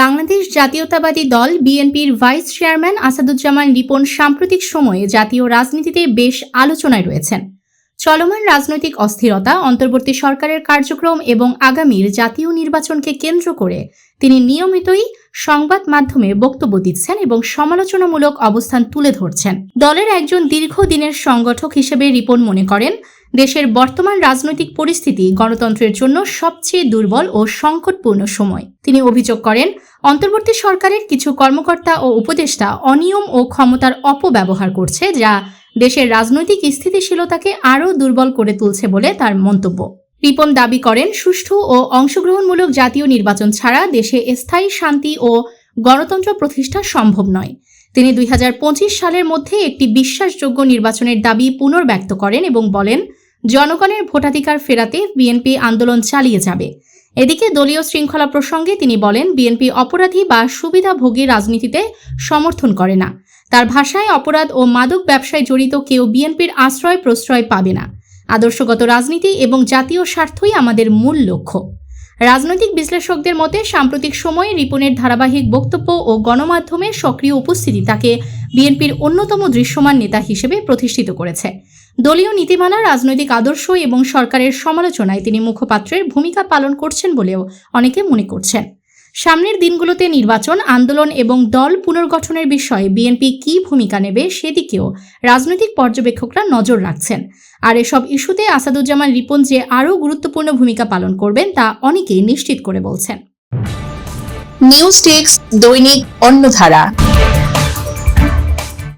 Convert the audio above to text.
বাংলাদেশ জাতীয়তাবাদী দল বিএনপির ভাইস চেয়ারম্যান আসাদুজ্জামান রিপন সাম্প্রতিক সময়ে জাতীয় রাজনীতিতে বেশ আলোচনায় রয়েছেন। চলমান রাজনৈতিক অস্থিরতা, অন্তর্বর্তী সরকারের কার্যক্রম এবং আগামীর জাতীয় নির্বাচনকে কেন্দ্র করে তিনি নিয়মিতই সংবাদ মাধ্যমে বক্তব্য দিচ্ছেন এবং সমালোচনামূলক অবস্থান তুলে ধরছেন। দলের একজন দীর্ঘদিনের সংগঠক হিসেবে রিপন মনে করেন দেশের বর্তমান রাজনৈতিক পরিস্থিতি গণতন্ত্রের জন্য সবচেয়ে দুর্বল ও সংকটপূর্ণ সময়। তিনি অভিযোগ করেন, অন্তর্বর্তী সরকারের কিছু কর্মকর্তা ও উপদেষ্টা অনিয়ম ও ক্ষমতার অপব্যবহার করছে, যা দেশের রাজনৈতিক স্থিতিশীলতাকে আরও দুর্বল করে তুলছে বলে তার মন্তব্য। রিপন দাবি করেন, সুষ্ঠু ও অংশগ্রহণমূলক জাতীয় নির্বাচন ছাড়া দেশে স্থায়ী শান্তি ও গণতন্ত্র প্রতিষ্ঠা সম্ভব নয়। তিনি দুই হাজার পঁচিশ সালের মধ্যে একটি বিশ্বাসযোগ্য নির্বাচনের দাবি পুনর্ব্যক্ত করেন এবং বলেন জনগণের ভোটাধিকার ফেরাতে বিএনপি আন্দোলন চালিয়ে যাবে। এদিকে দলীয় শৃঙ্খলা প্রসঙ্গে তিনি বলেন, বিএনপি অপরাধী বা সুবিধাভোগী রাজনীতিতে সমর্থন করে না। তার ভাষায় অপরাধ ও মাদক ব্যবসায় জড়িত কেউ বিএনপির আশ্রয় প্রশ্রয় পাবে না। আদর্শগত রাজনীতি এবং জাতীয় স্বার্থই আমাদের মূল লক্ষ্য। রাজনৈতিক বিশ্লেষকদের মতে, সাম্প্রতিক সময়ে রিপনের ধারাবাহিক বক্তব্য ও গণমাধ্যমের সক্রিয় উপস্থিতি তাকে বিএনপির অন্যতম দৃশ্যমান নেতা হিসেবে প্রতিষ্ঠিত করেছে। দলীয় নীতিমালা, রাজনৈতিক আদর্শ এবং সরকারের সমালোচনায় তিনি মুখপাত্রের ভূমিকা পালন করছেন বলেও অনেকে মনে করছেন। সামনের দিনগুলোতে নির্বাচন, আন্দোলন এবং দল পুনর্গঠনের বিষয়ে বিএনপি কী ভূমিকা নেবে সেদিকেও রাজনৈতিক পর্যবেক্ষকরা নজর রাখছেন। আর এসব ইস্যুতে আসাদুজ্জামান রিপন যে আরও গুরুত্বপূর্ণ ভূমিকা পালন করবেন তা অনেকেই নিশ্চিত করে বলছেন। নিউজ টেক্স দৈনিক অন্যধারা